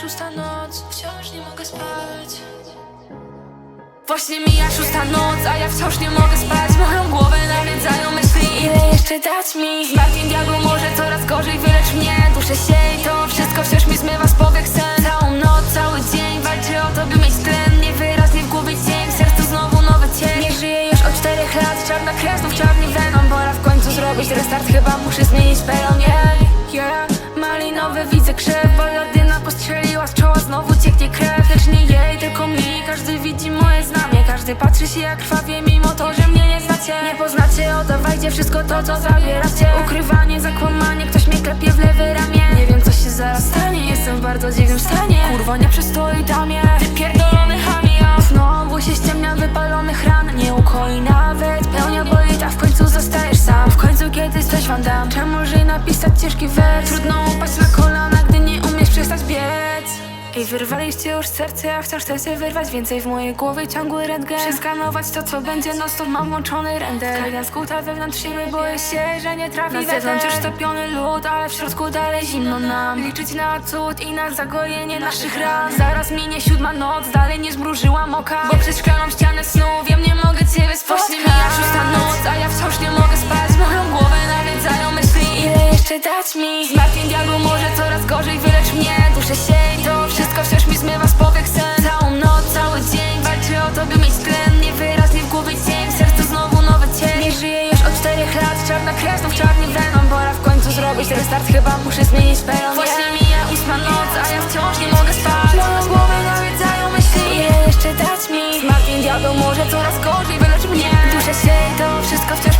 szósta noc, wciąż nie mogę spać. Właśnie mija szósta noc, a ja wciąż nie mogę spać. Moją głowę nawiedzają myśli, ile jeszcze dać mi? Zmartwień diabłu może coraz gorzej, wylecz mnie Duszę się i to wszystko wciąż mi zmywa z powiek sen Całą noc, cały dzień walczę o to, by mieć tlen. Niewyraźnie w głowie cień, w sercu znowu nowy cień. Nie żyję już od czterech lat, czarna krew, znów czarny venom Pora w końcu zrobić restart, chyba muszę zmienić peron, widzę krzew, baladyna postrzeliła z czoła. Znowu cieknie krew, lecz nie jej, tylko mi. Każdy widzi moje znamie, każdy patrzy się jak krwawie. Mimo to, że mnie nie znacie Nie poznacie, oddawajcie wszystko to, co zabieracie. Ukrywanie, zakłamanie, ktoś mnie klepie w lewe ramię. Nie wiem, co się zaraz stanie, jestem w bardzo dziwnym stanie. Kurwa, nie przystoi damie, ty pierdolony chamio Znowu się ściemnia wypalonych ran. Nie ukoi nawet, pełnia boli, a w końcu zostajesz sam. W końcu kiedyś coś wam dam. Czemu żyj napisać ciężki wers? Trudno upaść Ej, wyrwaliście już serce, a wciąż chcecie wyrwać więcej w mojej głowie. Ciągły rentgen. Przeskanować to, co będzie, no stop mam włączony render. Kajdan skuta wewnątrz siebie, boję się, że nie trafi Na zewnątrz już topiony lód, ale w środku dalej zimno nam. Liczyć na cud i na zagojenie naszych ran. Zaraz minie siódma noc, dalej nie zmrużyłam oka. Bo przez szklaną ścianę snu wiem, nie mogę ciebie spotkać mija szósta noc, a ja wciąż nie mogę spać. Moją głowę nawiedzają myśli, ile jeszcze dać mi? Zmartwień diabłu może czterech lat, czarna krew, znów czarny venom Pora w końcu zrobić restart, chyba muszę zmienić peron Właśnie mija ósma noc, a ja wciąż nie mogę spać. Moją głowę nawiedzają myśli, ile jeszcze dać mi. Zmartwień diabeł może coraz gorzej, wylecz mnie. Duszę się i to wszystko wciąż